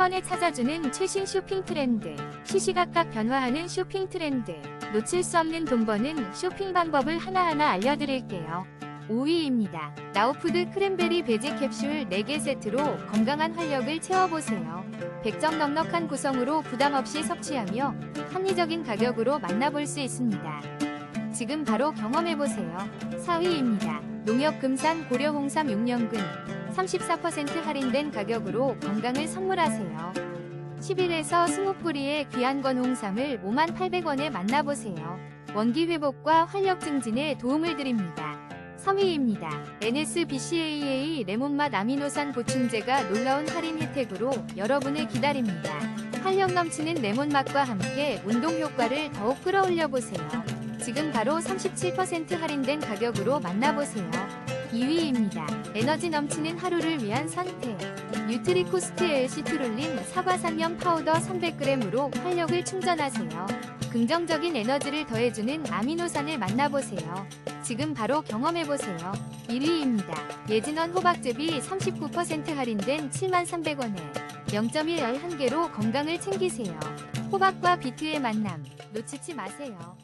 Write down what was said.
번에 찾아주는 최신 쇼핑 트렌드, 시시각각 변화하는 쇼핑 트렌드, 놓칠 수 없는 돈 버는 쇼핑 방법을 하나하나 알려드릴게요. 5위입니다. 나우푸드 크랜베리 베지 캡슐 4개 세트로 건강한 활력을 채워보세요. 100점 넉넉한 구성으로 부담 없이 섭취하며 합리적인 가격으로 만나볼 수 있습니다. 지금 바로 경험해보세요. 4위입니다. 농협 금산 고려 홍삼 6년근 34% 할인된 가격으로 건강을 선물하세요. 10일에서 20뿌리의 귀한 건 홍삼을 58,800원에 만나보세요. 원기 회복과 활력 증진에 도움을 드립니다. 3위입니다. NSBCAA 레몬맛 아미노산 보충제가 놀라운 할인 혜택으로 여러분을 기다립니다. 활력 넘치는 레몬 맛과 함께 운동 효과를 더욱 끌어올려 보세요. 지금 바로 37% 할인된 가격으로 만나보세요. 2위입니다. 에너지 넘치는 하루를 위한 선택. 뉴트리코스트 엘시트롤린 사과 산염 파우더 300g으로 활력을 충전하세요. 긍정적인 에너지를 더해주는 아미노산을 만나보세요. 지금 바로 경험해보세요. 1위입니다. 예진원 호박즙이 39% 할인된 73,300원에 0.1 11개로 건강을 챙기세요. 호박과 비트의 만남 놓치지 마세요.